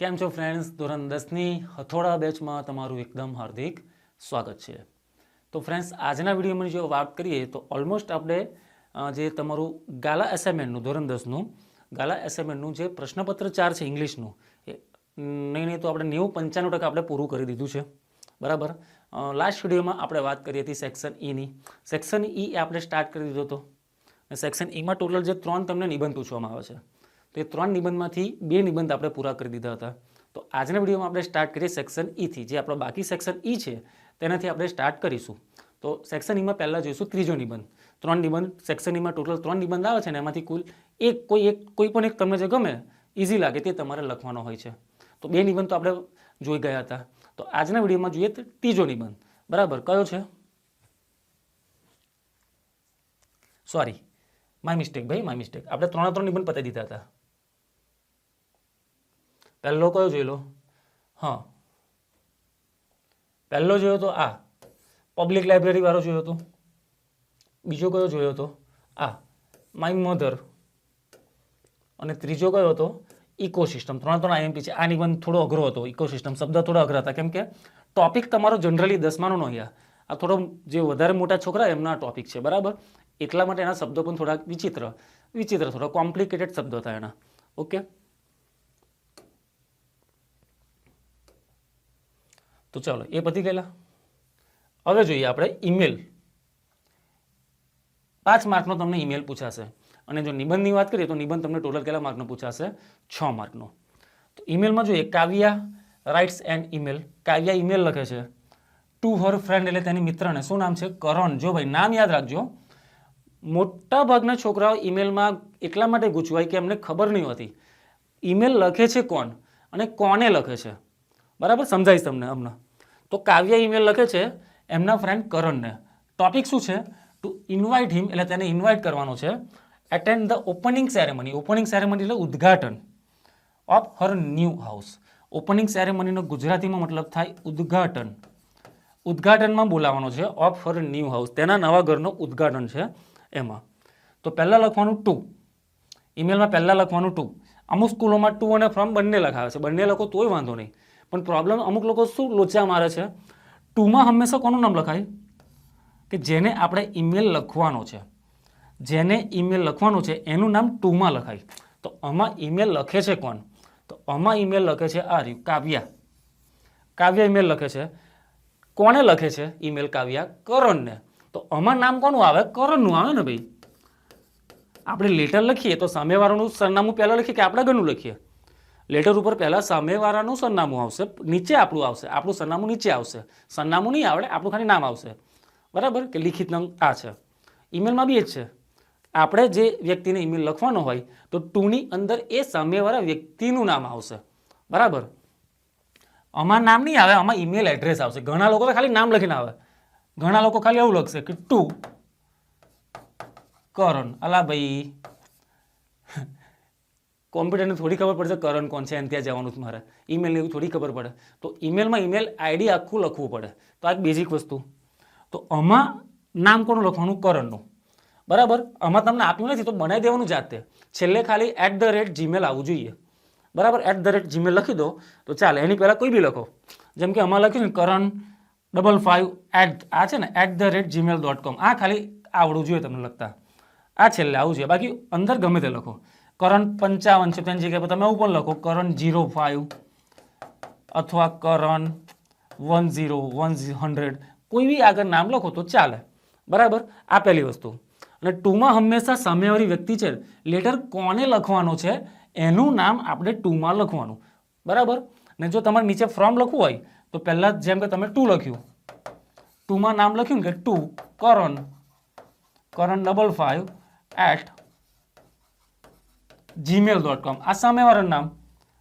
કેમ છો ફ્રેન્ડ્સ ધોરણ દસની હથોડા બેચમાં તમારું એકદમ હાર્દિક સ્વાગત છે. તો ફ્રેન્ડ્સ આજના વિડીયોમાં જો વાત કરીએ, તો ઓલમોસ્ટ આપણે જે તમારું ગાલા એસાઇનમેન્ટનું ધોરણ દસનું, ગાલા એસાઇનમેન્ટનું જે પ્રશ્નપત્ર ચાર છે ઇંગ્લિશનું, એ નહીં નહીં, તો આપણે નેવું પંચાણું ટકા આપણે પૂરું કરી દીધું છે. બરાબર? લાસ્ટ વિડીયોમાં આપણે વાત કરી હતી સેક્શન ઈની સેક્શન ઈ આપણે સ્ટાર્ટ કરી દીધો હતો. સેક્શન ઈમાં ટોટલ જે ત્રણ તમને નિબંધ પૂછવામાં આવે છે. તો એ ત્રણ નિબંધમાંથી બે નિબંધ આપણે પૂરા કરી દીધા હતા. તો આજના વિડીયોમાં આપણે સ્ટાર્ટ કરીએ સેક્શન ઈથી જે આપણો બાકી સેક્શન ઈ છે, તેનાથી આપણે સ્ટાર્ટ કરીશું. તો સેક્શન ઈમાં પહેલાં જોઈશું ત્રીજો નિબંધ. ત્રણ નિબંધ સેક્શન ઈમાં ટોટલ ત્રણ નિબંધ આવે છે ને એમાંથી કુલ એક કોઈ એક, કોઈ પણ એક તમને જે ગમે ઇઝી લાગે તે તમારે લખવાનો હોય છે. તો બે નિબંધ તો આપણે જોઈ ગયા હતા. તો આજના વિડીયોમાં જોઈએ તો, ત્રીજો નિબંધ. બરાબર, કયો છે? સોરી માય મિસ્ટેક ભાઈ માય મિસ્ટેક આપણે ત્રણ ત્રણ નિબંધ પતાવી દીધા હતા. પહેલો કયો જોઈ લો હા. પહેલો જોયો તો આ. પબ્લિક લાઇબ્રેરી વાળો જોયો હતો બીજો કયો જોયો હતો આ. માય મધર અને ત્રીજો કયો હતો? ઇકોસિસ્ટમ ત્રણ ત્રણ આઈએમપી છે. આ નિબંધ થોડો અઘરો હતો. ઇકોસિસ્ટમ શબ્દ થોડો અઘરા હતા. કેમ કે ટોપિક તમારો જનરલી દસમાનો નો અહીંયા આ થોડો જે વધારે મોટા છોકરા એમના ટોપિક છે. બરાબર? એટલા માટે એના શબ્દો પણ થોડા વિચિત્ર. વિચિત્ર થોડા. કોમ્પ્લિકેટેડ શબ્દો હતા એના. ઓકે તો ચાલો, એ પતી ગયેલા. હવે જોઈએ આપણે ઈમેલ પાંચ માર્કનો તમને ઈમેલ પૂછાશે. અને જો નિબંધની વાત કરીએ તો નિબંધ તમને ટોટલ કેટલા માર્કનો પૂછાશે? છ માર્કનો. તો ઈમેલમાં જોઈએ, Kavya writes and email Kavya email લખે છે. ટુ હર ફ્રેન્ડ એટલે તેની મિત્રને. શું નામ છે? કરણ. જો ભાઈ, નામ યાદ રાખજો. મોટા ભાગના છોકરાઓ ઈમેલમાં એટલા માટે ગૂંચવાય કે એમને ખબર નહીં હોતી. ઈમેલ લખે છે કોણ? અને કોને લખે છે? બરાબર? સમજાવીશ તમને હમણાં. તો કાવ્ય ઈમેલ લખે છે એમના ફ્રેન્ડ કરણને. ટોપિક શું છે? ટુ ઇન્વાઇટ હિમ એટલે તેને ઇન્વાઇટ કરવાનો છે. Attend the opening ceremony opening ceremony એટલે ઉદ્ઘાટન of her new house opening સેરેમનીનો ગુજરાતીમાં મતલબ થાય ઉદ્ઘાટન. ઉદ્ઘાટનમાં બોલાવવાનો છે ઓફ હર ન્યૂ હાઉસ તેના નવા ઘરનું ઉદ્ઘાટન છે એમાં. તો પહેલાં લખવાનું ટુ ઈમેલમાં પહેલાં લખવાનું ટુ અમુક સ્કૂલોમાં ટુ અને ફ્રોમ બંને લખાવે છે. બંને લખો તોય વાંધો નહીં. પણ પ્રોબ્લેમ અમુક લોકો શું લોચા મારે છે? ટુમાં હંમેશા કોનું નામ લખાય? કે જેને આપણે ઈમેલ લખવાનો છે. જેને ઈમેલ લખવાનો છે, એનું નામ ટુમાં લખાય. તો આમાં ઈમેલ લખે છે કોણ? તો આમાં ઈમેલ લખે છે આ રહ્યું, કાવ્યા. કાવ્યા ઈમેલ લખે છે. કોણે લખે છે ઈમેલ કાવ્યા? કરણને તો આમાં નામ કોનું આવે? કરણનું આવે ને ભાઈ? આપણે લેટર લખીએ તો સામેવાળાનું સરનામું પહેલાં લખીએ કે આપણે ગણું લખીએ? લેટર ઉપર પહેલાં સામેવાળાનું સરનામું આવશે, નીચે આપણું આવશે, આપણું સરનામું નીચે આવશે. સરનામું નહીં આવડે, આપણું ખાલી નામ આવશે. બરાબર? કે લિખિત નામ આ છે. ઈમેલમાં બી એ જ છે. આપણે જે વ્યક્તિને ઈમેલ લખવાનો હોય, તો ટુની અંદર એ સામેવાળા વ્યક્તિનું નામ આવશે. બરાબર? આમાં નામ નહીં આવે, આમાં ઈમેલ એડ્રેસ આવશે. ઘણા લોકો ખાલી નામ લખીને આવે. ઘણા લોકો ખાલી એવું લખશે કે ટુ કરણ. અલા ભાઈ. કોમ્પ્યુટરને થોડી ખબર પડશે કરણ કોણ છે એને ત્યાં જવાનું છે મારે. ઈમેલને એવું થોડી ખબર પડે. તો ઈમેલમાં ઈમેલ આઈડી આખું લખવું પડે. તો આ એક બેઝિક વસ્તુ. તો આમાં નામ કોનું લખવાનું? કરણનું. બરાબર? આમાં તમને આપ્યું નથી તો બનાવી દેવાનું જાતે. છેલ્લે ખાલી એટ ધ રેટ જીમેલ આવવું જોઈએ. બરાબર? એટ ધ રેટ જીમેલ લખી દો. તો ચાલે, એની પહેલાં કોઈ બી લખો. જેમ કે આમાં લખ્યું ને કરણ ડબલ ફાઇવ એટ આ છે ને at the rate gmail dot com આ ખાલી આવડવું જોઈએ તમને લખતા. આ છેલ્લે આવું જોઈએ. બાકી અંદર ગમે તે લખો. કરણ પંચાવન છે તેની પર તમે એવું પણ લખો, કરણ ઝીરો ફાઇવ અથવા Karan one zero one hundred કોઈ બી આગળ નામ લખો તો ચાલે. બરાબર? આ પહેલી વસ્તુ. અને ટુમાં હંમેશા સામેવાળી વ્યક્તિ છે. લેટર કોને લખવાનો છે? એનું નામ આપણે ટુમાં લખવાનું. બરાબર? ને જો તમારે નીચે ફ્રોમ લખવું હોય, તો પહેલાં જેમ કે તમે ટુ લખ્યું. ટુમાં નામ લખ્યું કે to Karan. Karan double five at gmail dot com આ સામેવાળાનું નામ.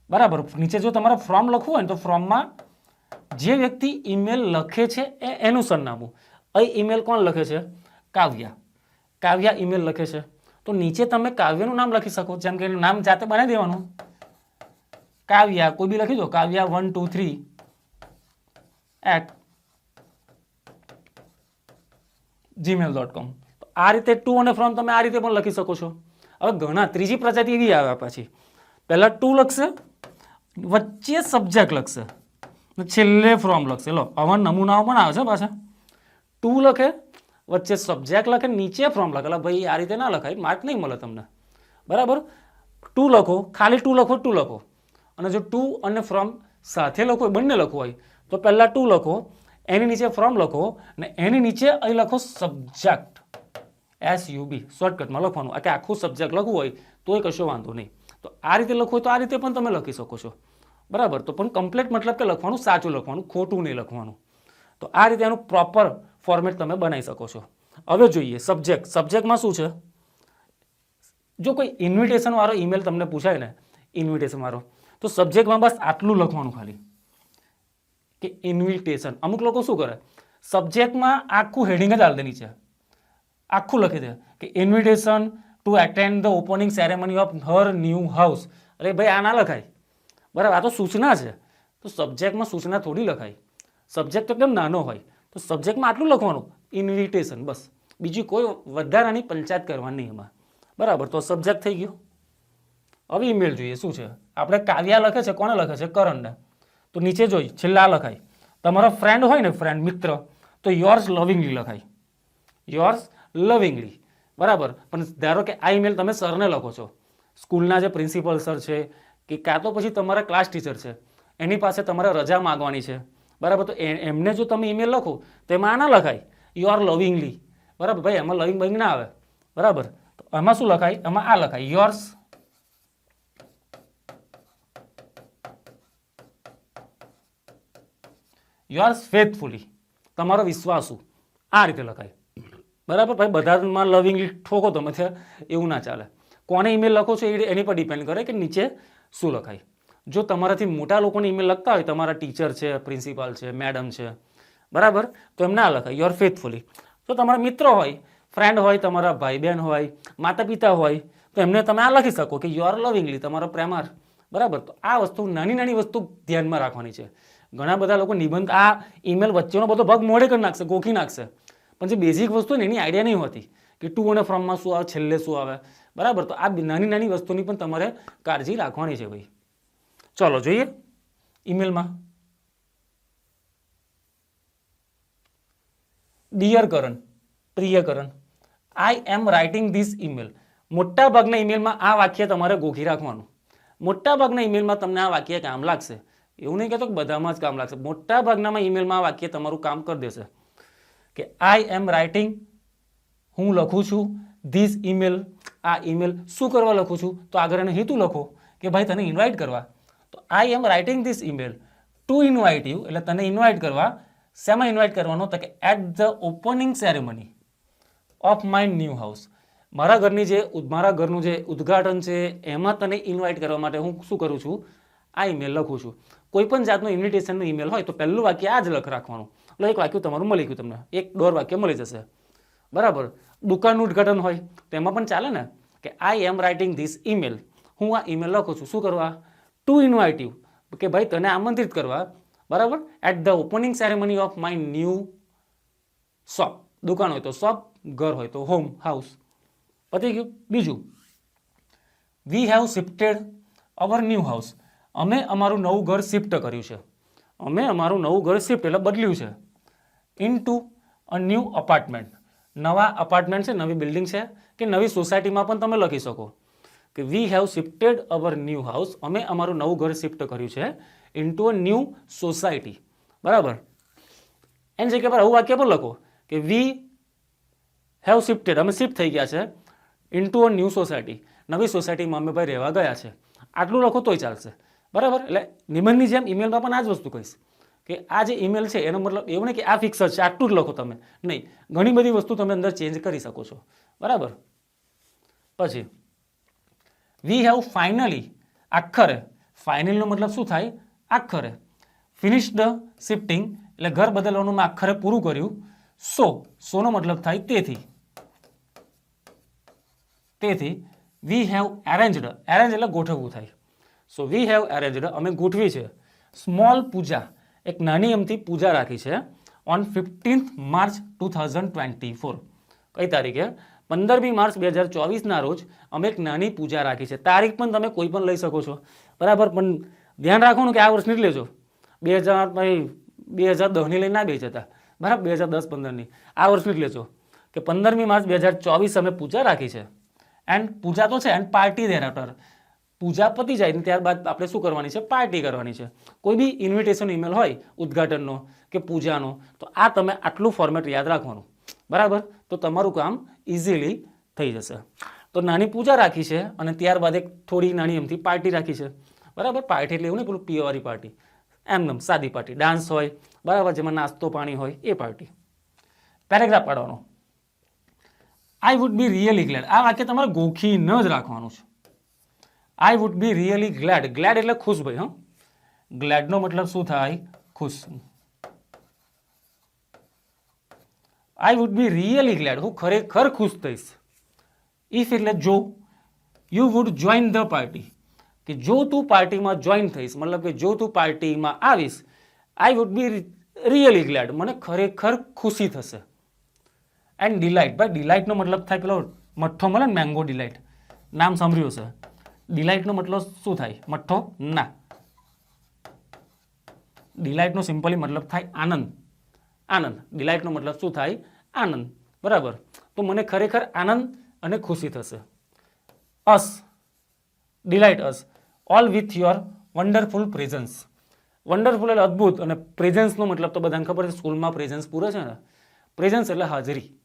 બરાબર? નીચે જો તમારે ફોર્મ લખવું હોય ને તો ફોર્મમાં જે વ્યક્તિ ઈમેલ લખે છે એ એનું સરનામું. અહીં ઈમેલ કોણ લખે છે? કાવ્યા. કાવ્યા ઈમેલ લખે છે. તો નીચે તમે કાવ્યનું નામ લખી શકો. જેમ કે એનું નામ જાતે બનાવી દેવાનું. કાવ્યા. કોઈ બી લખી દો. Kavya one two three at gmail dot com આ રીતે ટુ અને ફ્રોમ તમે આ રીતે પણ લખી શકો છો. હવે ઘણા ત્રીજી પ્રજાતિ એવી આવે પછી. પહેલાં ટુ લખશે, વચ્ચે સબ્જેક્ટ લખશે. છેલ્લે ફ્રોમ લખશે. લો આવા નમૂનાઓ પણ આવે છે પાછા. ટુ લખે, વચ્ચે સબ્જેક્ટ લખે, નીચે ફ્રોમ લખે. એટલે ભાઈ આ રીતે ના લખાય માર્ક નહીં મળે તમને. બરાબર? ટુ લખો, ખાલી ટુ લખો ટુ લખો. અને જો ટુ અને ફ્રોમ સાથે લખો બંને લખવું હોય, તો પહેલાં ટુ લખો, એની નીચે ફ્રોમ લખો અને એની નીચે અહીં લખો સબ્જેક્ટ એસ યુ શોર્ટકટમાં લખવાનું. કે આખું સબ્જેક્ટ લખવું હોય, તોય કશો વાંધો નહીં. તો આ રીતે લખવું હોય તો આ રીતે પણ તમે લખી શકો છો. બરાબર? તો પણ કમ્પ્લીટ મતલબ કે લખવાનું સાચું લખવાનું, ખોટું નહીં લખવાનું. તો આ રીતે એનું પ્રોપર ફોર્મેટ તમે બનાવી શકો છો. હવે જોઈએ સબ્જેક્ટ સબ્જેક્ટમાં શું છે? જો કોઈ ઇન્વિટેશનવાળો ઈમેલ તમને પૂછાય ને ઇન્વિટેશન વાળો, તો સબ્જેક્ટમાં બસ આટલું લખવાનું ખાલી. કે ઇન્વિટેશન અમુક લોકો શું કરે? સબ્જેક્ટમાં આખું હેડિંગ જ હાલ દે નીચે આખું લખી દે. કે invitation to attend the opening ceremony of her new house અરે ભાઈ, આ ના લખાય. બરાબર, આ તો સૂચના છે. તો સબ્જેક્ટમાં સૂચના થોડી લખાય. સબ્જેક્ટ તો એકદમ નાનો હોય? તો સબ્જેક્ટમાં આટલું લખવાનું. ઇન્વિટેશન બસ. બીજી કોઈ વધારાની પંચાયત કરવાની એમાં. બરાબર, તો સબ્જેક્ટ થઈ ગયો. હવે ઈમેલ જોઈએ, શું છે? આપણે કાવ્યા લખે છે કોને લખે છે? કરણને. તો નીચે જોઈ, છેલ્લા લખાય. તમારો ફ્રેન્ડ હોય ને ફ્રેન્ડ મિત્ર, તો યોર્સ લવિંગલી લખાય. યોર્સ લવિંગલી બરાબર? પણ ધારો કે આ ઈમેલ તમે સરને લખો છો. સ્કૂલના જે પ્રિન્સિપલ સર છે, કે કાં તો પછી તમારા ક્લાસ ટીચર છે, એની પાસે તમારે રજા માગવાની છે. બરાબર? તો એમને જો તમે ઈમેલ લખો, તો એમાં આ ના લખાય યુ આર લવિંગલી બરાબર? ભાઈ, એમાં લવિંગ બવિંગ ના આવે. બરાબર? તો એમાં શું લખાય? એમાં આ લખાય યોર્સ આર ફેથફુલી તમારો વિશ્વાસુ. આ રીતે લખાય. બરાબર? ભાઈ, બધામાં લવિંગલી ઠોકો તમે છે એવું ના ચાલે. કોને ઈમેલ લખો છો એ એની પર ડિપેન્ડ કરે કે નીચે શું લખાય. જો તમારાથી મોટા લોકોને ઈમેલ લખતા હોય, તમારા ટીચર છે પ્રિન્સિપાલ છે મેડમ છે, બરાબર? તો એમ ના લખાય. યોર ફેથફુલી જો તમારા મિત્રો હોય ફ્રેન્ડ હોય, તમારા ભાઈ બહેન હોય માતા પિતા હોય, તો એમને તમે આ લખી શકો કે યોર લવિંગલી તમારો પ્રેમાર બરાબર? તો આ વસ્તુ નાની નાની વસ્તુ ધ્યાનમાં રાખવાની છે. ઘણા બધા લોકો નિબંધ આ ઈમેલ વચ્ચેનો બધો ભાગ મોડે કરી નાખશે, ગોખી નાખશે. પણ જે બેઝિક વસ્તુ એની આઈડિયા નહીં હોતી કે ટુ અને ફ્રોમમાં શું આવે, છેલ્લે શું આવે. બરાબર? તો આ નાની નાની વસ્તુની પણ તમારે કાળજી રાખવાની છે ભાઈ. ચલો, જોઈએ. ઈમેલમાં ડિયર કરણ પ્રિય Karan I am writing this email મોટા ભાગના ઈમેલમાં આ વાક્ય તમારે ગોખી રાખવાનું. મોટા ભાગના ઈમેલમાં તમને આ વાક્ય કામ લાગશે. એવું નહીં કહેતો કે બધામાં જ કામ લાગશે. મોટા ભાગનામાં ઈમેલમાં આ વાક્ય તમારું કામ કરી દેશે. કે આઈ એમ રાઇટિંગ હું લખું છું ધીસ ઈમેલ આ ઈમેલ શું કરવા લખું છું? તો આગળ એનો હેતુ લખો કે ભાઈ તને ઇન્વાઇટ કરવા. તો I am writing this email to invite you એટલે તને ઇન્વાઇટ કરવા. શેમાં ઇન્વાઇટ કરવાનો? તો કે at the opening ceremony of my new house મારા ઘરની જે મારા ઘરનું જે ઉદ્ઘાટન છે, એમાં તને ઇન્વાઇટ કરવા માટે હું શું કરું છું? આ ઈમેલ લખું છું. કોઈ પણ જાતનું ઇન્વિટેશનનું ઈમેલ હોય તો પહેલું વાક્ય આ જ લખ, રાખવાનું. એટલે એક વાક્ય તમારું મળી ગયું તમને. એક દોઢ વાક્ય મળી જશે. બરાબર? દુકાનનું ઉદ્ઘાટન હોય, તો એમાં પણ ચાલે ને? કે I am writing this email હું આ ઈમેલ લખું છું. શું કરવા? ટુ ઇન્વાઇટિવ કે ભાઈ, તને આમંત્રિત કરવા. બરાબર? At the opening ceremony of my new shop દુકાન હોય તો શોપ ઘર હોય તો હોમ હાઉસ પતી ગયું. બીજું. We have shifted our new house અમે અમારું નવું ઘર શિફ્ટ કર્યું છે. અમે અમારું નવું ઘર શિફ્ટ એટલે બદલ્યું છે. In two a new apartment નવા અપાર્ટમેન્ટ છે, નવી બિલ્ડિંગ છે કે નવી સોસાયટીમાં પણ તમે લખી શકો. કે we have shifted our new house અમે અમારું નવું ઘર શિફ્ટ કર્યું છે in two a new society બરાબર? એની જગ્યા પર આવું વાક્ય પણ લખો કે વી હેવ શિફ્ટેડ અમે શિફ્ટ થઈ ગયા છે ઇન્ટુ અ ન્યૂ સોસાયટી નવી સોસાયટીમાં અમે ભાઈ રહેવા ગયા છે. આટલું લખો તોય ચાલશે. બરાબર? એટલે નિબંધની જેમ ઈમેલમાં પણ આ જ વસ્તુ કહીશ. કે આ જે ઈમેલ છે, એનો મતલબ એવું નહીં કે આ ફિક્સ છે, આટલું જ લખો તમે. નહીં, ઘણી બધી વસ્તુ તમે અંદર ચેન્જ કરી શકો છો. બરાબર? પછી વી હેવ ફાઇનલી આખરે ફાઇનલનો મતલબ શું થાય? આખરે ફિનિશ ધ શિફ્ટિંગ એટલે ઘર બદલવાનું મેં આખરે પૂરું કર્યું. સો સોનો મતલબ થાય તેથી. તેથી વી હેવ એરેન્જડ એરેન્જ એટલે ગોઠવવું થાય. સો વી હેવ એરેન્જડ અમે ગોઠવી છે. સ્મોલ પૂજા. એક નાની અમથી પૂજા રાખી છે on fifteenth March two thousand twenty four કઈ તારીખે? પંદરમી માર્ચ બે હજાર ચોવીસના રોજ અમે એક નાની પૂજા રાખી છે. તારીખ પણ તમે કોઈ પણ લઈ શકો છો. બરાબર? પણ ધ્યાન રાખવાનું કે આ વર્ષની જ લેજો. બે હજાર બે હજાર દસની લઈને ના બે જતા બરાબર? બે હજાર દસ પંદરની. આ વર્ષની જ લેજો. કે પંદરમી માર્ચ બે હજાર ચોવીસ અમે પૂજા રાખી છે. એન્ડ પૂજા તો છે. And party there after puja પતી જાય ને ત્યારબાદ આપણે શું કરવાની છે? પાર્ટી કરવાની છે. કોઈ બી ઇન્વિટેશન ઈમેલ હોય, ઉદ્ઘાટનનો કે પૂજાનો, તો આ તમે આટલું ફોર્મેટ યાદ રાખવાનું. બરાબર? તો તમારું કામ ઇઝીલી થઈ જશે. તો નાની પૂજા રાખી છે અને ત્યારબાદ એક થોડી નાની એમથી પાર્ટી રાખી છે. બરાબર? પાર્ટી એટલે એવું નહીં, પેલું પીવાળી પાર્ટી. એમનેમ સાદી પાર્ટી. ડાન્સ હોય, બરાબર? જેમાં નાસ્તો પાણી હોય, એ પાર્ટી. પેરેગ્રાફ પાડવાનો. I would be really glad આ વાક્ય તમારે ગોખી ન જ રાખવાનું છે. I would be really glad glad એટલે ખુશ ભાઈ, હા? ગ્લેડનો મતલબ શું થાય? ખુશ. I would be really glad હું ખરેખર ખુશ થઈશ. ઇફ એટલે જો. You would join the party કે જો તું પાર્ટીમાં જોઈન થઈશ, મતલબ કે જો તું પાર્ટીમાં આવીશ I would be really glad મને ખરેખર ખુશી થશે. એન્ડ ડિલાઇટ ભાઈ ડિલાઇટનો મતલબ થાય પેલો મઠ્ઠો મળે ને મેંગો ડિલાઇટ નામ સાંભળ્યું છે ડિલાઇટનો મતલબ શું થાય? મઠ્ઠો? ના. ડિલાઇટનો સિમ્પલી મતલબ થાય આનંદ. આનંદ. ડિલાઇટનો મતલબ શું થાય? આનંદ. બરાબર? તો મને ખરેખર આનંદ અને ખુશી થશે. Us delight us all with your wonderful presence wonderful એટલે અદ્ભુત અને પ્રેઝન્સનો મતલબ તો બધાને ખબર છે સ્કૂલમાં પ્રેઝન્સ પૂરે છે ને? પ્રેઝન્સ એટલે હાજરી.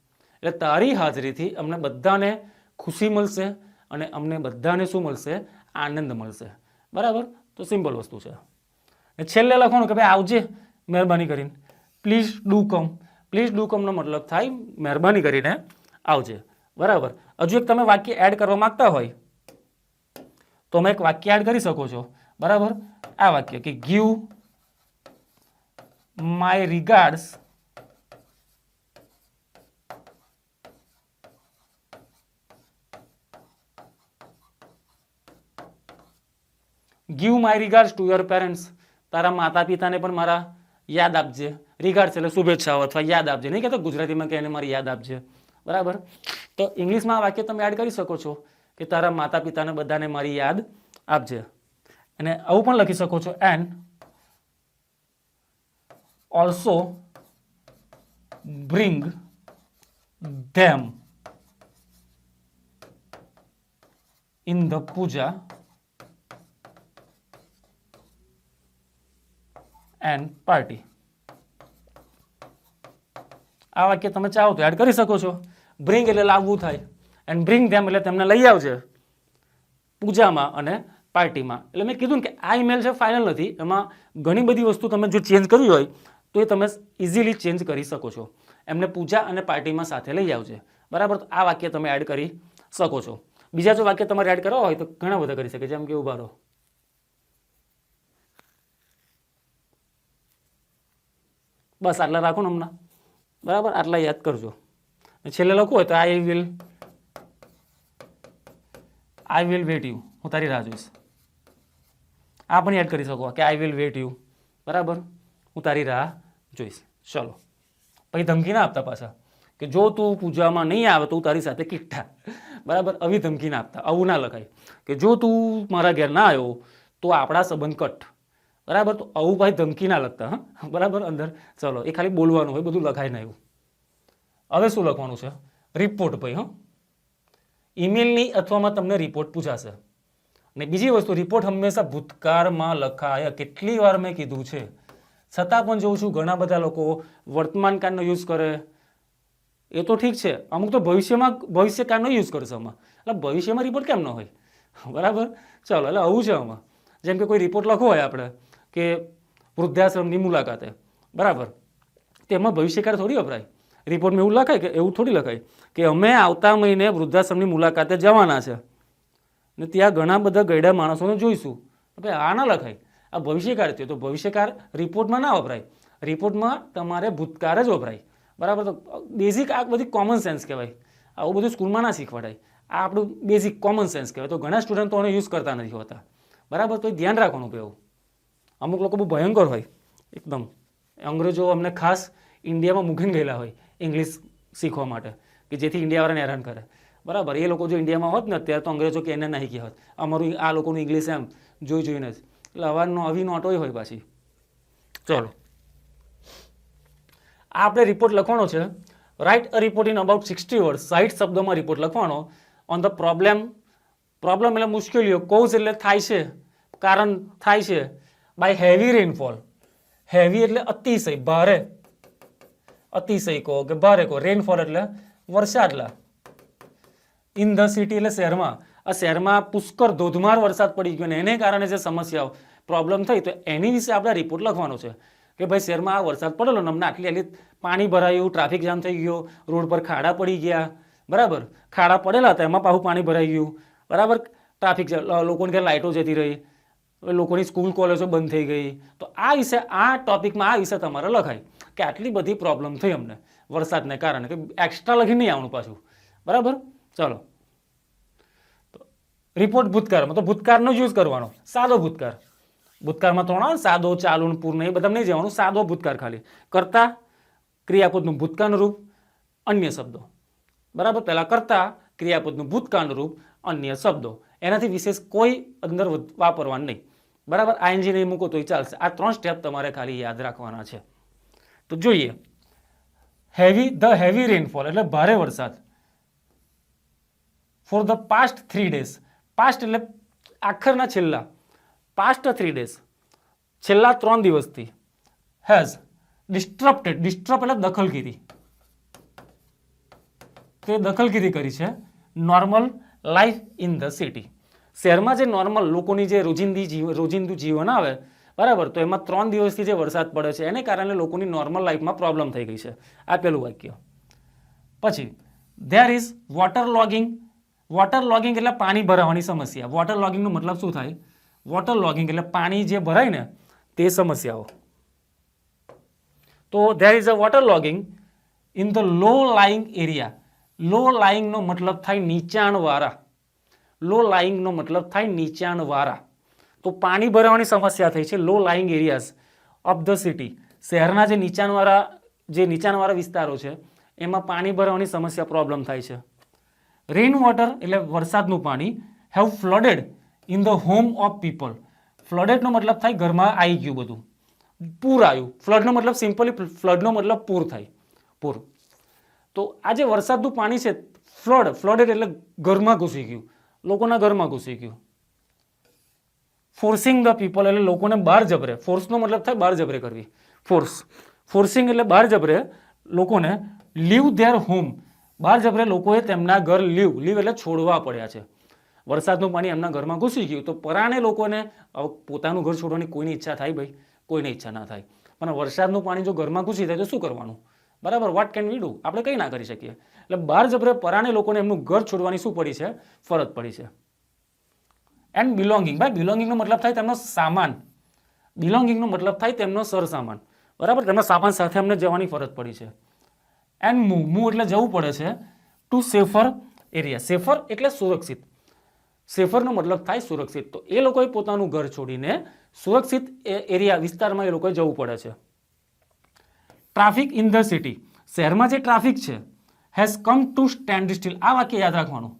એટલે તારી હાજરીથી અમને બધાને ખુશી મળશે અને અમને બધાને શું મળશે? આનંદ મળશે. બરાબર? તો સિમ્પલ વસ્તુ છે. ને છેલ્લે લખવાનું કે ભાઈ આવજે મહેરબાની કરીને. Please do come please do કમનો મતલબ થાય મહેરબાની કરીને આવજે. બરાબર? હજુ એક તમે વાક્ય એડ કરવા માંગતા હોય, તો તમે એક વાક્ય એડ કરી શકો છો. બરાબર? આ વાક્ય કે give my regards give my regards to your parents તારા માતા પિતાને પણ મારા યાદ આપજે. રિગાર્ડ્સ એટલે શુભેચ્છાઓ અથવા યાદ આપજે. નહીં કહેતો ગુજરાતીમાં કે એને મારી યાદ આપજે. બરાબર? તો ઇંગ્લિશમાં આ વાક્ય તમે એડ કરી શકો છો કે તારા માતા પિતાને બધાને મારી યાદ આપજે. અને આવું પણ લખી શકો છો. And also bring them in the puja and party આ વાક્ય તમે ચાહો તો એડ કરી શકો છો. બ્રિંગ એટલે લાવવું થાય. એન્ડ બ્રિંગ ધેમ એટલે તેમને લઈ આવજે. પૂજામાં અને પાર્ટીમાં. એટલે મેં કીધું ને કે આ ઈમેલ છે ફાઇનલ નથી. એમાં ઘણી બધી વસ્તુ તમે જો ચેન્જ કરવી હોય, તો એ તમે ઇઝીલી ચેન્જ કરી શકો છો. એમને પૂજા અને પાર્ટીમાં સાથે લઈ આવજે. બરાબર? તો આ વાક્ય તમે એડ કરી શકો છો. બીજા જો વાક્ય તમારે એડ કરવા હોય તો ઘણા બધા કરી શકે. જેમ કે ઊભા રહો. બસ આટલા રાખો ને હમણાં. બરાબર? આટલા યાદ કરજો. છેલ્લે લખવું હોય તો I will I will wait you હું તારી રાહ જોઈશ. આ પણ યાદ કરી શકો કે આઈ વિલ વેટ યુ બરાબર? હું તારી રાહ જોઈશ. ચલો. પછી ધમકી ના આપતા પાછા કે જો તું પૂજામાં નહીં આવે તો હું તારી સાથે કિઠ્ઠા બરાબર? આવી ધમકી ના આપતા. આવું ના લખાય. કે જો તું મારા ઘેર ના આવ્યો તો આપણા સંબંધ કટ. બરાબર? તો આવું ભાઈ ધમકી ના લખતા હા? બરાબર? અંદર, ચલો, એ ખાલી બોલવાનું હોય, બધું લખાય ના એવું હવે શું લખવાનું છે? રિપોર્ટ ભાઈ, હા? ઈમેલની અથવામાં તમને રિપોર્ટ પૂછાશે. અને બીજી વસ્તુ રિપોર્ટ હંમેશા ભૂતકાળમાં લખાય. કેટલી વાર મેં કીધું છે? છતાં પણ જોઉં છું, ઘણા બધા લોકો વર્તમાન કાળનો યુઝ કરે. એ તો ઠીક છે. અમુક તો ભવિષ્યમાં, ભવિષ્યકાળનો યુઝ કરશે આમાં. એટલે ભવિષ્યમાં રિપોર્ટ કેમ ન હોય? બરાબર? ચાલો, એટલે આવું છે આમાં. જેમ કે કોઈ રિપોર્ટ લખવો હોય આપણે. કે વૃદ્ધાશ્રમની મુલાકાતે બરાબર? તેમાં ભવિષ્યકાર થોડી વપરાય. રિપોર્ટમાં એવું લખાય કે, એવું થોડી લખાય કે અમે આવતા મહિને વૃદ્ધાશ્રમની મુલાકાતે જવાના છે. ને ત્યાં ઘણા બધા ગયડા માણસોને જોઈશું. ભાઈ આ ના લખાય. આ ભવિષ્યકાર થયો. તો ભવિષ્યકાર રિપોર્ટમાં ના વપરાય. રિપોર્ટમાં તમારે ભૂતકાળ જ વપરાય. બરાબર? તો બેઝિક આ બધી કોમન સેન્સ કહેવાય. આવું બધું સ્કૂલમાં ના શીખવાડાય. આ આપણું બેઝિક કોમન સેન્સ કહેવાય. તો ઘણા સ્ટુડન્ટો આને યુઝ કરતા નથી હોતા. બરાબર? તો એ ધ્યાન રાખવાનું એવું. અમુક લોકો બહુ ભયંકર હોય, એકદમ. અંગ્રેજો અમને ખાસ ઇન્ડિયામાં મૂકીને ગયેલા હોય, ઇંગ્લિશ શીખવા માટે, કે જેથી ઇન્ડિયાવાળાને હેરાન કરે. બરાબર, એ લોકો જો ઇન્ડિયામાં હોત ને, અત્યારે તો અંગ્રેજો કે એને નહીં હોત અમારું આ લોકોનું ઇંગ્લિશ એમ, જોઈ જોઈને જ. એટલે અવારનો આવી નોટોય હોય પાછી. ચલો. આ આપણે રિપોર્ટ લખવાનો છે. Write a report in about sixty word સાઠ શબ્દોમાં રિપોર્ટ લખવાનો. ઓન ધ પ્રોબ્લેમ પ્રોબ્લેમ એટલે મુશ્કેલીઓ કોઝ એટલે થાય છે, કારણ થાય છે. બાય હેવી રેનફોલ હેવી એટલે અતિશય, ભારે. અતિશય કહો કે ભારે કહો. રેનફોલ એટલે વરસાદલા ઇન ધ સિટી એટલે શહેરમાં. આ શહેરમાં પુષ્કર ધોધમાર વરસાદ પડી ગયો ને એને કારણે જે સમસ્યાઓ પ્રોબ્લેમ થઈ, તો એની વિશે આપણે રિપોર્ટ લખવાનો છે. કે ભાઈ શહેરમાં આ વરસાદ પડેલો અમને આટલી આટલી પાણી ભરાયું ટ્રાફિક જામ થઈ ગયો, રોડ પર ખાડા પડી ગયા. બરાબર? ખાડા પડેલા હતા, એમાં પાછું પાણી ભરાઈ ગયું. બરાબર? ટ્રાફિક લોકોની ઘેર લાઇટો જતી રહી. લોકોની સ્કૂલ કોલેજો બંધ થઈ ગઈ. તો આ વિશે આ ટોપિકમાં આ વિશે તમારે લખાય કે આટલી બધી પ્રોબ્લેમ થઈ અમને વરસાદને કારણે કે એક્સ્ટ્રા લખી નહીં આવવાનું પાછું. બરાબર? ચલો. રિપોર્ટ ભૂતકાળમાં. તો ભૂતકાળનો યુઝ કરવાનો. સાદો ભૂતકાળ. ભૂતકાળમાં ત્રણ સાદો, ચાલુ પૂર્ણ, એ બધા નહીં જવાનું. સાદો ભૂતકાળ ખાલી. કરતા ક્રિયાપદનું ભૂતકાળનું રૂપ, અન્ય શબ્દો. બરાબર? પહેલાં કરતા ક્રિયાપદનું ભૂતકાળનું રૂપ, અન્ય શબ્દો. એનાથી વિશેષ કોઈ અંદર વાપરવાનું નહીં. બરાબર? આઈએનજી નહીં મૂકો તોય ચાલશે. આ ત્રણ સ્ટેપ તમારે ખાલી યાદ રાખવાના છે. તો જોઈએ. હેવી ધ હેવી રેનફોલ એટલે ભારે વરસાદ. For the past three days past એટલે આખરના છેલ્લા. પાસ્ટ થ્રી ડેઝ છેલ્લા ત્રણ દિવસથી હેઝ ડિસ્ટ્રપ્ટેડ ડિસ્ટ્રપ એટલે દખલગીરી. તે દખલગીરી કરી છે. Normal life in the city શહેરમાં જે નોર્મલ લોકોની જે રોજિંદી જીવ, રોજિંદુ જીવન આવે, બરાબર, તો એમાં ત્રણ દિવસથી જે વરસાદ પડે છે, એને કારણે લોકોની નોર્મલ લાઈફમાં પ્રોબ્લેમ થઈ ગઈ છે. આ પેલું વાક્ય. પછી there is water logging water logging એટલે પાણી ભરાવાની સમસ્યા. વોટર લોગિંગનો મતલબ શું થાય? વોટર લોગિંગ એટલે પાણી જે ભરાય ને, તે સમસ્યાઓ. તો there is a water logging in the low lying area low લાઇંગનો મતલબ થાય નીચાણવાળા. લો લાઇંગનો મતલબ થાય નીચાણવાળા તો પાણી ભરાવાની સમસ્યા થઈ છે low lying areas of the city. શહેરના જે નીચાણવાળા જે નીચાણવાળા વિસ્તારો છે, એમાં પાણી ભરાવાની સમસ્યા પ્રોબ્લેમ થાય છે. રેઇન વોટર એટલે વરસાદનું પાણી have flooded in the home of people ફ્લડેડનો મતલબ થાય ઘરમાં આવી ગયું બધું. પૂર આવ્યું. ફ્લડનો મતલબ સિમ્પલી ફ્લડનો મતલબ પૂર થાય. પૂર. તો આ જે વરસાદનું પાણી છે ફ્લડ ફ્લડેડ એટલે ઘરમાં ઘૂસી ગયું. લોકોના ઘરમાં ઘૂસી ગયું. ફોર્સિંગ ધ પીપલ એટલે લોકોને બહાર જબરે. ફોર્સનો મતલબ થાય બહાર જબરે કરવી. ફોર્સ ફોર્સિંગ એટલે બહાર જબરે લોકોને લીવ ધેર હોમ બહાર જબરે લોકોએ તેમના ઘર લીવ લીવ એટલે છોડવા પડ્યા છે. વરસાદનું પાણી એમના ઘરમાં ઘૂસી ગયું. તો પરાણે લોકોને પોતાનું ઘર છોડવાની કોઈની ઈચ્છા થાય ભાઈ? કોઈને ઈચ્છા ના થાય. પણ વરસાદનું પાણી જો ઘરમાં ઘૂસી જાય તો શું કરવાનું? બરાબર? વોટ કેન વી ડુ આપણે કંઈ ના કરી શકીએ. એટલે બહાર જબરે પરાણે લોકોને એમનું ઘર છોડવાની શું પડી છે? ફરજ પડી છે. એન્ડ બિલોંગિંગ ભાઈ બિલોંગિંગનો મતલબ થાય તેમનો સામાન. બિલોંગિંગનો મતલબ થાય તેમનો સરસામાન. બરાબર? તેમના સામાન સાથે અમને જવાની ફરજ પડી છે. એન્ડ મૂવ મૂવ એટલે જવું પડે છે ટુ સેફર એરિયા સેફર એટલે સુરક્ષિત. સેફરનો મતલબ થાય સુરક્ષિત. તો એ લોકોએ પોતાનું ઘર છોડીને સુરક્ષિત એરિયા વિસ્તારમાં એ લોકોએ જવું પડે છે. ટ્રાફિક ઇન ધ સિટી શહેરમાં જે ટ્રાફિક છે has come to stand still આ વાક્ય યાદ રાખવાનું.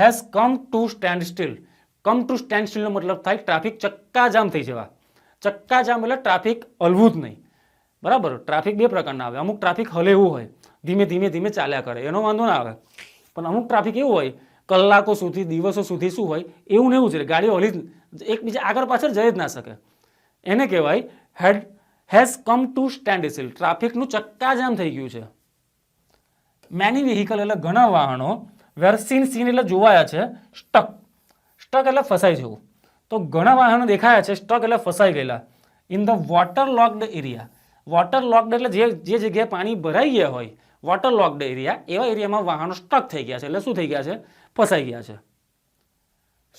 Has come to stand still come to stand સ્ટીલનો મતલબ થાય ટ્રાફિક ચક્કાજામ થઈ જવા. ચક્કાજામ એટલે ટ્રાફિક હલવું જ નહીં. બરાબર? ટ્રાફિક બે પ્રકારના આવે. અમુક ટ્રાફિક હલેવું હોય. ધીમે ધીમે ધીમે ચાલ્યા કરે. એનો વાંધો ના આવે. પણ અમુક ટ્રાફિક એવું હોય, કલાકો સુધી, દિવસો સુધી શું હોય, એવું ને એવું જ ગાડીઓ હલી એકબીજા આગળ પાછળ જઈ જ ના શકે. એને કહેવાય had has come to stand still ટ્રાફિકનું ચક્કાજામ થઈ ગયું છે. મેની વ્હીકલ એટલે ઘણા વાહનો વેર સીન સીન એટલે જોવાયા છે. સ્ટક સ્ટક એટલે ફસાઈ જવું. તો ઘણા વાહનો દેખાયા છે. સ્ટક એટલે ફસાઈ ગયેલા. In the water locked area water locked એટલે જે જે જગ્યાએ પાણી ભરાઈ ગયા હોય વોટર લોક્ડ એરિયા એવા એરિયામાં વાહનો સ્ટક થઈ ગયા છે. એટલે શું થઈ ગયા છે? ફસાઈ ગયા છે.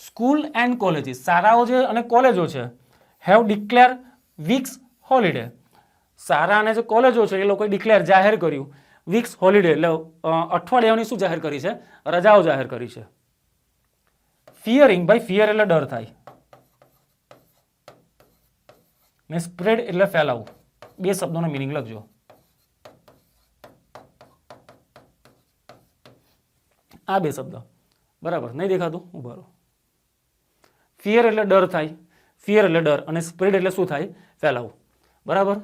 સ્કૂલ એન્ડ કોલેજીસ શાળાઓ છે અને કોલેજો છે. હેવ ડિક્લેર વીક્સ હોલિડે શાળા અને જે કોલેજો છે, એ લોકોએ ડિક્લેર જાહેર કર્યું. વીક્સ હોલિડે, એટલે અઠવાડિયાની શું જાહેર કરી છે? રજાઓ જાહેર કરી છે. ફિયરિંગ, ભાઈ, ફિયર એટલે ડર થાય. ને સ્પ્રેડ એટલે ફેલાવું. બે શબ્દોનો મિનિંગ લખજો. આ બે શબ્દ. બરાબર, નહીં દેખાતું? ઊભા રહો. ફિયર એટલે ડર થાય. ફિયર એટલે ડર અને સ્પ્રેડ એટલે શું થાય? ફેલાવું. બરાબર?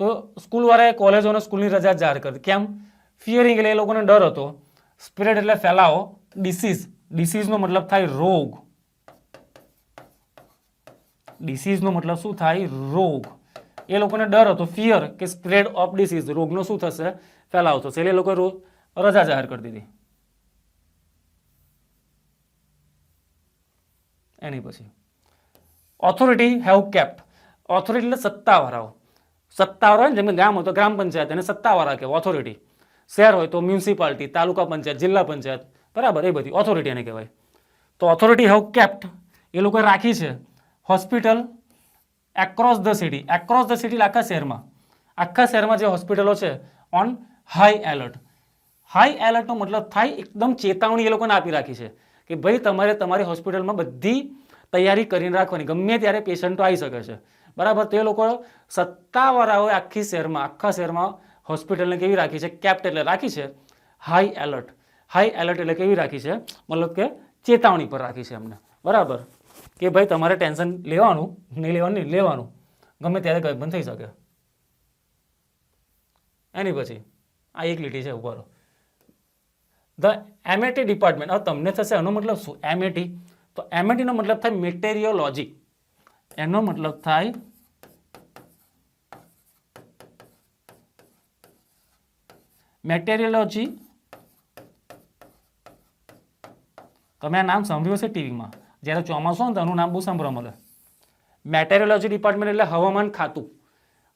તો સ્કૂલવાળાએ કોલેજો અને સ્કૂલની રજા જાહેર કરી કેમ? ફિયરિંગ એટલે એ લોકોને ડર હતો. સ્પ્રેડ એટલે ફેલાવો. ડિસીઝ ડિસીઝનો મતલબ થાય રોગ. ડિસીઝનો મતલબ શું થાય? રોગ. એ લોકોને ડર હતો. ફિયર કે સ્પ્રેડ ઓફ ડિસીઝ રોગનો શું થશે? ફેલાવ થશે. એટલે એ લોકોએ રજા જાહેર કરી દીધી. એની પછી. ઓથોરિટી હેવ કેપ્ટ ઓથોરિટી એટલે સત્તાવાળાઓ. સત્તાવાળા હોય ને જેમ ગામ હોય તો ગ્રામ પંચાયત એને સત્તાવાળા કહેવાય ઓથોરિટી શહેર હોય તો મ્યુનિસિપાલિટી તાલુકા પંચાયત, જિલ્લા પંચાયત. બરાબર, એ બધી ઓથોરિટી એને કહેવાય. તો ઓથોરિટી હેવ કેપ્ટ એ લોકોએ રાખી છે. Hospital across the city across the city આખા શહેરમાં. આખા શહેરમાં જે હોસ્પિટલો છે ઓન હાઈ એલર્ટ હાઈ એલર્ટનો મતલબ થાય એકદમ ચેતવણી એ લોકોને આપી રાખી છે કે ભાઈ તમારે તમારી હોસ્પિટલમાં બધી તૈયારી કરીને રાખવાની. ગમે ત્યારે પેશન્ટો આવી શકે છે. બરાબર? તો એ લોકો સત્તાવાળાઓએ આખી શહેરમાં, આખા શહેરમાં હોસ્પિટલને કેવી રાખી છે? કેપ્ટ એટલે રાખી છે. હાઈ એલર્ટ હાઈ એલર્ટ એટલે કેવી રાખી છે? મતલબ કે ચેતવણી પર રાખી છે એમને. બરાબર? કે ભાઈ, તમારે ટેન્શન લેવાનું, નહીં લેવાનું નહીં લેવાનું. ગમે ત્યારે કંઈ પણ થઈ શકે. એની પછી, આ એક લીટી છે ઉપર. ધ એમએટી ડિપાર્ટમેન્ટ હવે તમને થશે, એનો મતલબ શું? એમએટી તો એમએટીનો મતલબ થાય મેટેરિયોલોજી એનો મતલબ થાય મેટેરિયોલોજી તમે આ નામ સાંભળ્યું હશે ટીવીમાં? જ્યારે ચોમાસું હોય ને તો આનું નામ બહુ સાંભળવા મળે. મેટેરિયોલોજી ડિપાર્ટમેન્ટ એટલે હવામાન ખાતું.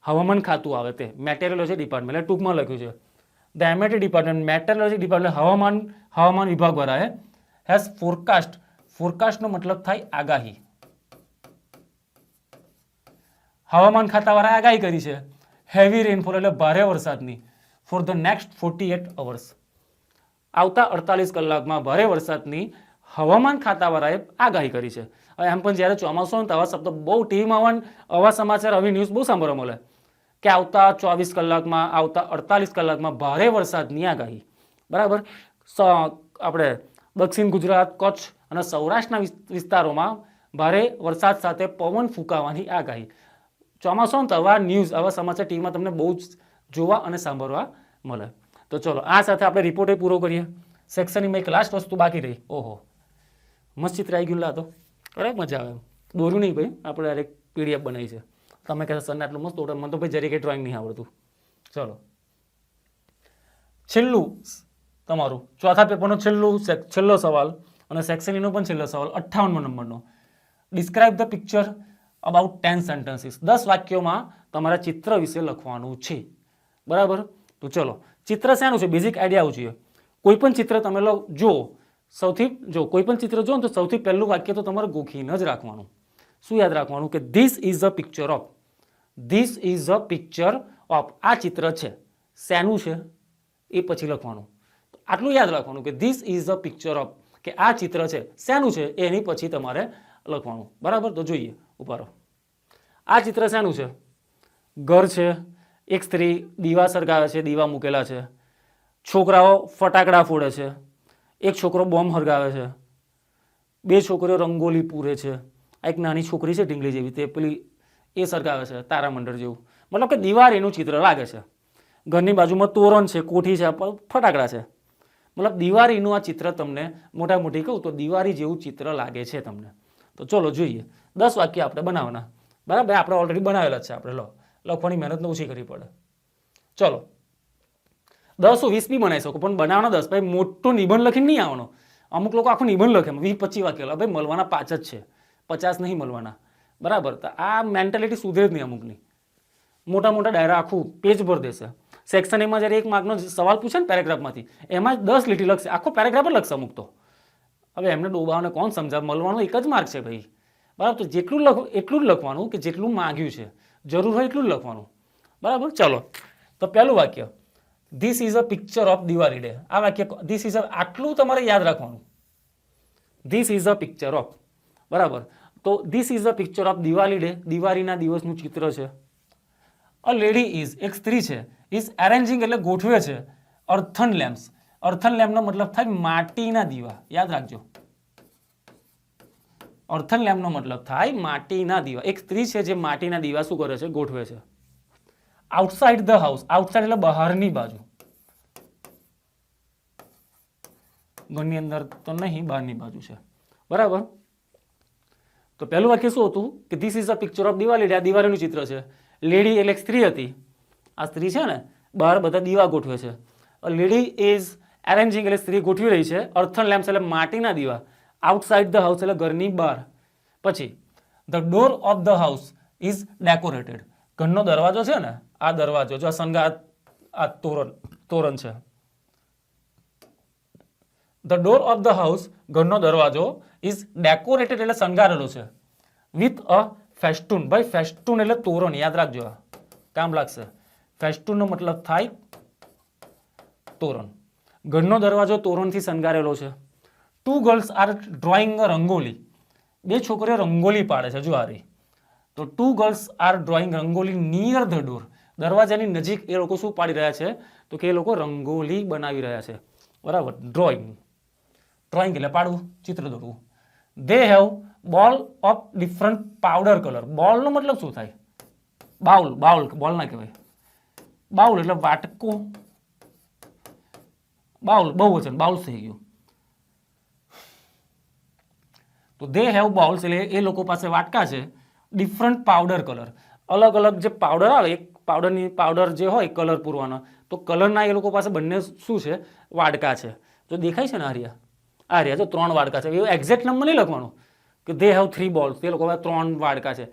હવામાન ખાતું આવે તે. મેટેરિયોલોજી ડિપાર્ટમેન્ટ એટલે ટૂંકમાં લખ્યું છે. The MAT department meteorology department હવામાન હવામાન વિભાગ વાળાએ હેઝ ફોરકાસ્ટ ફોરકાસ્ટનો મતલબ થાય આગાહી. હવામાન ખાતાવાળાએ આગાહી કરી છે. હેવી રેનફોલ એટલે ભારે વરસાદની. For the next forty eight hours આવતા અડતાલીસ કલાકમાં ભારે વરસાદની હવામાન ખાતાવાળાએ આગાહી કરી છે. હવે એમ પણ જ્યારે ચોમાસું હોય તો આવા શબ્દો બહુ ટીવીમાં આવવા આવા સમાચાર, આવી ન્યૂઝ બહુ સાંભળવા મળે. કે આવતા ચોવીસ કલાકમાં, આવતા અડતાલીસ કલાકમાં ભારે વરસાદની આગાહી. બરાબર? આપણે દક્ષિણ ગુજરાત, કચ્છ અને સૌરાષ્ટ્રના વિસ્તારોમાં ભારે વરસાદ સાથે પવન ફૂંકાવાની આગાહી. ચોમાસું હોય ને તો આવા ન્યૂઝ આવા સમાચાર ટીવીમાં તમને બહુ જ જોવા અને સાંભળવા મળે. તો ચલો, આ સાથે આપણે રિપોર્ટે પૂરો કરીએ. સેક્શનની એક લાસ્ટ વસ્તુ બાકી રહી. ઓહો. મસ્ત ચિત્ર આવી ગયું તો. અરે, મજા આવે દોર્યું નહીં ભાઈ. આપણે ડાયરેક્ટ પીડીએફ બનાવી છે. તમે કહેશો સરને આટલું મસ્ત ઓર્ડર. મને તો ભાઈ જરી કંઈ ડ્રોઈંગ નહીં આવડતું. ચલો. છેલ્લું તમારું. ચોથા પેપરનો છેલ્લું છેલ્લો સવાલ અને સેક્શન પણ છેલ્લો સવાલ, અઠ્ઠાવનમો નંબરનો. Describe the picture about ten sentences દસ વાક્યોમાં તમારા ચિત્ર વિશે લખવાનું છે. બરાબર? તો ચલો, ચિત્ર શાનું છે? બેઝિક આઈડિયા આવું જોઈએ. કોઈ પણ ચિત્ર તમે લો જો સૌથી, જો કોઈ પણ ચિત્ર જો તો સૌથી પહેલું વાક્ય તો તમારે ગોખીને જ રાખવાનું. શું યાદ રાખવાનું? કે this is a picture of this is a picture of આ ચિત્ર છે. શેનું છે? એ પછી લખવાનું. આટલું યાદ રાખવાનું કે this is a picture of કે આ ચિત્ર છે. શેનું છે? એની પછી તમારે લખવાનું. બરાબર? તો જોઈએ. ઉભારો આ ચિત્ર શેનું છે? ઘર છે. એક સ્ત્રી દીવા સળગાવે છે, દીવા મૂકેલા છે. છોકરાઓ ફટાકડા ફોડે છે. એક છોકરો બોમ્બ સળગાવે છે. બે છોકરીઓ રંગોલી પૂરે છે. આ એક નાની છોકરી છે ઢીંગલી જેવી, તે પેલી એ સળગાવે છે, તારામંડળ જેવું. મતલબ કે દિવાળીનું ચિત્ર લાગે છે. ઘરની બાજુમાં તોરણ છે, કોઠી છે ફટાકડા છે. મતલબ દિવાળીનું આ ચિત્ર તમને મોટા મોટી કહું તો દિવાળી જેવું ચિત્ર લાગે છે તમને. તો ચલો જોઈએ. દસ વાક્ય આપણે બનાવવાના. બરાબર? આપણે ઓલરેડી બનાવેલા છે આપણે, લો. લખવાની મહેનત ઓછી કરવી પડે. ચલો. દસ વીસ બી બનાવી શકો, પણ બનાવવાનો દસ, ભાઈ મોટો નિબંધ લખીને નહીં આવવાનો. અમુક લોકો આખું નિબંધ લખે વીસ પચીસ વાક્ય ભાઈ મળવાના પાંચ જ છે. પચાસ નહીં મળવાના. બરાબર? તો આ મેન્ટાલિટી સુધરે જ નહીં અમુકની. મોટા મોટા ડાયરા આખું પેજ ભર દેશે. સેક્શન એમાં જ્યારે એક માર્કનો સવાલ પૂછે ને પેરેગ્રાફમાંથી એમાં દસ લીટી લખશે. આખો પેરેગ્રાફ જ લખશે અમુક તો. હવે એમને ડોબાઓને કોણ સમજાવ? મળવાનો એક જ માર્ક છે, ભાઈ. બરાબર? તો જેટલું લખ, એટલું જ લખવાનું કે જેટલું માગ્યું છે. જરૂર હોય એટલું જ લખવાનું. બરાબર? ચલો. તો પહેલું વાક્ય. This is a picture of Diwali day આ વાક્ય ધીસ ઇઝ અ આટલું તમારે યાદ રાખવાનું. This is a picture of બરાબર? તો this is a picture of Diwali day દિવાળીના દિવસનું ચિત્ર છે. અ લેડી ઇઝ એક સ્ત્રી છે. ઇઝ એરેન્જિંગ એટલે ગોઠવે છે. અર્થન લેમ્પ્સ અર્થન લેમ્પનો મતલબ થાય માટીના દીવા. યાદ રાખજો. અર્થન લેમ્પનો મતલબ થાય માટીના દીવા. એક સ્ત્રી છે જે માટીના દીવા શું કરે છે? ગોઠવે છે. આઉટસાઇડ ધ હાઉસ આઉટસાઇડ એટલે બહારની બાજુ. ઘરની અંદર તો નહીં, બહારની બાજુ છે. બરાબર? તો પહેલું વાક્ય શું હતું? કે this is a picture of Diwali. આ દિવાળીનું ચિત્ર છે. લેડી એટલે સ્ત્રી હતી. આ સ્ત્રી છે ને, બહાર બધા દીવા ગોઠવે છે. લેડી ઇઝ એરેન્જિંગ એટલે સ્ત્રી ગોઠવી રહી છે. અર્થન લેમ્પ્સ એટલે માટીના દીવા. આઉટસાઇડ ધ હાઉસ એટલે ઘરની બહાર. પછી the door of the house is decorated ઘરનો દરવાજો છે ને, આ દરવાજો જો આ સંગા, આ તોરણ તોરણ છે. The door of the house ઘરનો દરવાજો ઇઝ ડેકોરેટેડ એટલે શણગારેલો છે. વિથ અ ફેસ્ટૂન ભાઈ ફેસ્ટૂન એટલે તોરણ, યાદ રાખજો. કામ લાગશે. ફેસ્ટૂનનો મતલબ થાય તોરણ. ઘરનો દરવાજો તોરણથી શણગારેલો છે. Two girls are drawing a rangoli બે છોકરીઓ રંગોલી પાડે છે, જો આ રહી. તો two girls are drawing rangoli near the door દરવાજાની નજીક એ લોકો શું પાડી રહ્યા છે? તો કે એ લોકો રંગોલી બનાવી રહ્યા છે. બરાબર ડ્રોઈંગ ડ્રોઈંગ એટલે પાડવું, ચિત્ર દોરવું. They have bowl of different powder colour બોલનો મતલબ શું થાય? બાઉલ બાઉલ, બોલ ના કહેવાય. બાઉલ એટલે વાટકો. બાઉલ બહુ વચન બાઉલ થઈ ગયું. તો દે હેવ બાઉલ્સ એટલે એ લોકો પાસે વાટકા છે ડિફરન્ટ પાવડર કલર અલગ અલગ જે પાવડર આવે, એક પાવડરની પાવડર જે હોય કલર પૂરવાનો. તો કલરના એ લોકો પાસે બંને શું છે? વાડકા છે. જો દેખાય છે ને આર્યા? આર્યા, જો ત્રણ વાડકા છે. એવું એક્ઝેક્ટ નંબર નહીં લખવાનો. કે દે હેવ થ્રી બોલ્સ તે લોકો પાસે ત્રણ વાડકા છે.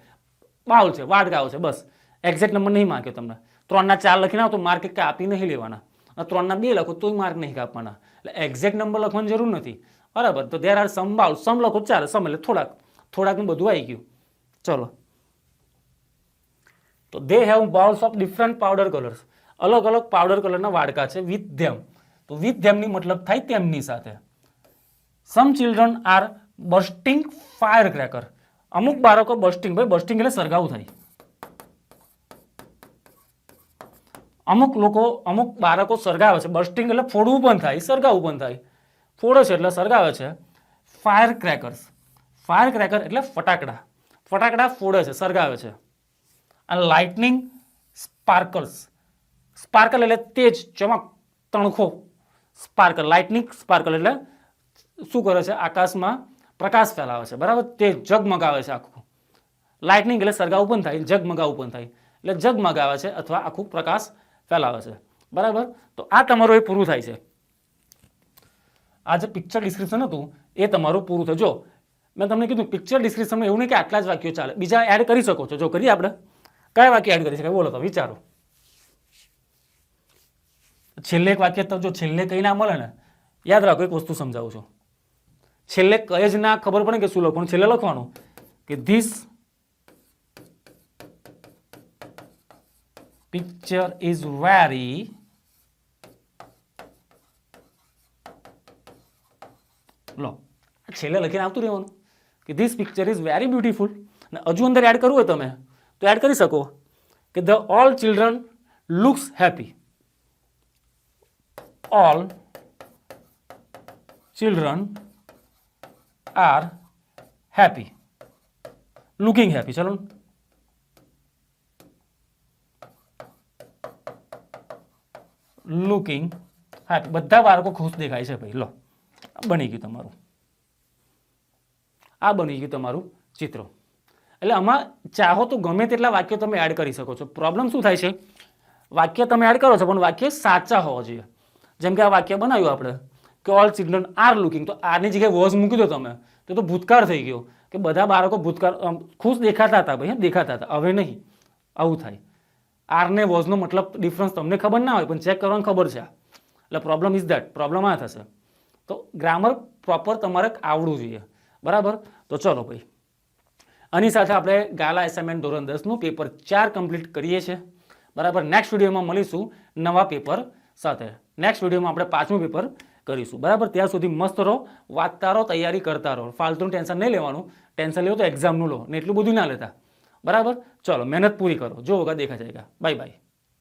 બાઉલ છે, વાડકાઓ છે, બસ. એક્ઝેક્ટ નંબર નહીં માંગ્યો તમને. ત્રણના ચાર લખીને તો માર્ક કાપી નહીં લેવાના. ત્રણના બે લખો તોય માર્ક નહીં કાપવાના. એટલે એક્ઝેક્ટ નંબર લખવાની જરૂર નથી. બરાબર. તો there are some bowl some some એટલે થોડાક, થોડાકનું બધું આવી ગયું. ચલો. તો they have bowls of different powder colours અલગ અલગ પાવડર કલરના વાડકા છે વિથ ધેમ તો વિથ ધેમની મતલબ થાય તેમની સાથે. Some children are busting fire cracker અમુક બાળકો બસ્ટિંગ ભાઈ બસ્ટિંગ એટલે સળગાવું થાય. અમુક લોકો, અમુક બાળકો સળગાવે છે. બસ્ટિંગ એટલે ફોડવું પણ થાય સરગાવું પણ થાય. ફોડે છે એટલે સળગાવે છે. ફાયર ક્રેકર્સ ફાયર ક્રેકર એટલે ફટાકડા. ફટાકડા ફોડે છે સળગાવે છે. અને લાઇટનિંગ સ્પાર્કલ્સ સ્પાર્કલ એટલે તેજ, ચમક, તણખો. સ્પાર્કલ લાઇટનિંગ સ્પાર્કલ એટલે શું કરે છે? આકાશમાં પ્રકાશ ફેલાવે છે. બરાબર? તે જગમગાવે છે આખું. લાઇટનિંગ એટલે સળગાવું પણ થાય જગમગાવું પણ થાય. એટલે જગમગાવે છે અથવા આખું પ્રકાશ ફેલાવે છે. બરાબર? તો આ તમારું એ પૂરું થાય છે. આ જે પિક્ચર ડિસ્ક્રિપ્શન હતું, એ તમારું પૂરું થયું જો મેં તમને કીધું પિક્ચર ડિસ્ક્રિપ્શનમાં એવું નહીં કે આટલા જ વાક્યો ચાલે. બીજા એડ કરી શકો છો. જો કરીએ આપણે. કયા વાક્ય એડ કરી શકાય? બોલો તો, વિચારો. છેલ્લે એક વાક્ય તો જો છેલ્લે કંઈ ના મળે ને, યાદ રાખો, એક વસ્તુ સમજાવું છું. છેલ્લે કઈ જ ના ખબર પડે કે શું લખવાનું? છેલ્લે લખવાનું કે this picture is very low. છેલ્લે લખીને આવતું રહેવાનું કે this picture is very beautiful અને હજુ અંદર એડ કરવું હોય તમે, તો એડ કરી શકો કે the all children looks happy all children are happy looking happy ચલો. લુકિંગ હેપી બધા બાળકો ખુશ દેખાય છે ભાઈ. લો. બની ગયું તમારું. આ બની ગયું તમારું ચિત્ર. એટલે આમાં ચાહો તો ગમે તેટલા વાક્યો તમે એડ કરી શકો છો. પ્રોબ્લેમ શું થાય છે? વાક્ય તમે એડ કરો છો, પણ વાક્ય સાચા હોવા જોઈએ. જેમ કે આ વાક્ય બનાવ્યું આપણે, કે ઓલ ચિલ્ડ્રન આર લુકિંગ તો આરની જગ્યાએ વોઝ મૂકી દો તમે. તો તો ભૂતકાળ થઈ ગયો. કે બધા બાળકો ભૂતકાળ ખુશ દેખાતા હતા ભાઈ દેખાતા હતા. હવે નહીં. આવું થાય. આરને વોઝનો મતલબ ડિફરન્સ તમને ખબર ના હોય, પણ ચેક કરવાની ખબર છે એટલે પ્રોબ્લેમ ઇઝ દેટ પ્રોબ્લેમ આ થશે. તો ગ્રામર પ્રોપર તમારે આવડવું જોઈએ. બરાબર? તો ચલો ભાઈ. આની સાથે આપણે ગાલા એસાઇનમેન્ટ ધોરણ દસનું પેપર ચાર કમ્પ્લીટ કરીએ છીએ. બરાબર? નેક્સ્ટ વિડીયોમાં મળીશું નવા પેપર સાથે. નેક્સ્ટ વિડીયોમાં આપણે પાંચમું પેપર કરીશું. બરાબર? ત્યાં સુધી મસ્ત રહો, વાંચતા રહો, તૈયારી કરતા રહો. ફાલતુનું ટેન્શન નહીં લેવાનું. ટેન્શન લેવું તો એક્ઝામનું લો. ને એટલું બધું ના લેતા. બરાબર? ચલો, મહેનત પૂરી કરો. જો વગર દેખા જાયગા બાય બાય